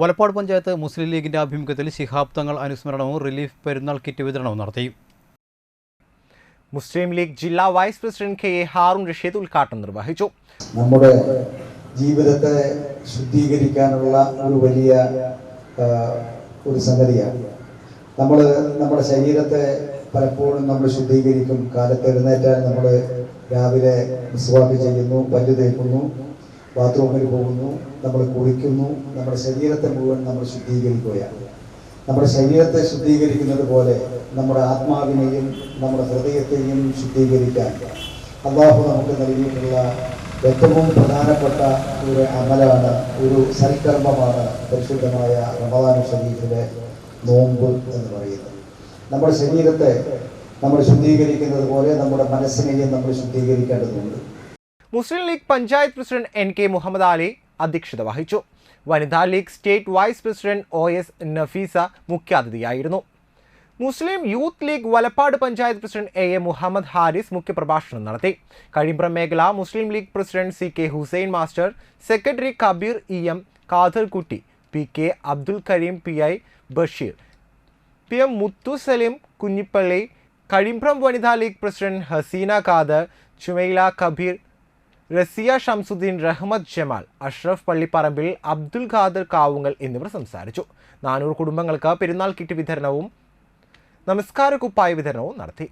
വലപ്പാട് പഞ്ചായത്ത് മുസ്ലിം ലീഗിന്റെ ആഭിമുഖ്യത്തിൽ ശിഹാബ് തങ്ങൾ അനുസ്മരണവും റിലീഫ് പെരുന്നാൾ കിറ്റ് വിതരണവും നടത്തി. മുസ്ലിം ലീഗ് ജില്ലാ vice president K A Haroon Rasheed ഉദ്ഘാടനം നിർവഹിച്ചു. നമ്മുടെ ജീവിതത്തെ ശുദ്ധീകരിക്കാനുള്ള ഒരു വലിയ ഒരു സംഗതിയാണ്. നമ്മൾ നമ്മുടെ ശരീരത്തെ പലപ്പോഴും നമ്മൾ ശുദ്ധീകരിക്കും. കാലത്ത് എഴുന്നേറ്റാൽ നമ്മൾ രാവിലെ മിസ്വാക്ക് ചെയ്യുന്നു പല്ല് തേക്കുന്നു. ബാത്റൂമിൽ പോകുന്നു നമ്മൾ കുളിക്കുന്നു നമ്മുടെ ശരീരത്തെ മുഴുവൻ നമ്മൾ ശുദ്ധീകരിക്കുകയാണ്. നമ്മുടെ ശരീരത്തെ ശുദ്ധീകരിക്കുന്നത് പോലെ നമ്മുടെ ആത്മാവിനെയും നമ്മുടെ ഹൃദയത്തെയും ശുദ്ധീകരിക്കാൻ അള്ളാഹു നമുക്ക് നൽകിയിട്ടുള്ള ഏറ്റവും പ്രധാനപ്പെട്ട ഒരു അമലാണ് ഒരു സൽക്കർമ്മമാണ് പരിശുദ്ധമായ റമദാൻ ഷരീഫിലെ നോമ്പ് എന്ന് പറയുന്നത്. നമ്മുടെ ശരീരത്തെ നമ്മൾ ശുദ്ധീകരിക്കുന്നത് പോലെ നമ്മുടെ മനസ്സിനെയും നമ്മൾ ശുദ്ധീകരിക്കേണ്ടതുണ്ട്. Muslim League panchayat president N K Muhammad Ali അധ്യക്ഷത വഹിച്ചു. Vanitha League state vice president O S Nafeesa മുഖ്യാതിഥിയായിരുന്നു. Muslim youth League Valappad panchayat president A A Muhammad Haris മുഖ്യപ്രഭാഷണം നടത്തി. കഴിമ്പ്രം മേഖല Muslim League president C K Hussain master secretary Kabeer E M Kadarkutty P K Abdul Kareem P I Basheer P M Muthu Saleem Kunjippally Kazhimbram Vanitha League president Haseena Khader Chumaila Kabeer Raziya Shamsuddin Rahmad Jamal Ashraf Pallipparambil Abdul Khader Kavungal എന്നിവർ സംസാരിച്ചു. നാനൂറ് കുടുംബങ്ങൾക്ക് പെരുന്നാൾ kit വിതരണവും നമസ്കാര കുപ്പായ വിതരണവും നടത്തി.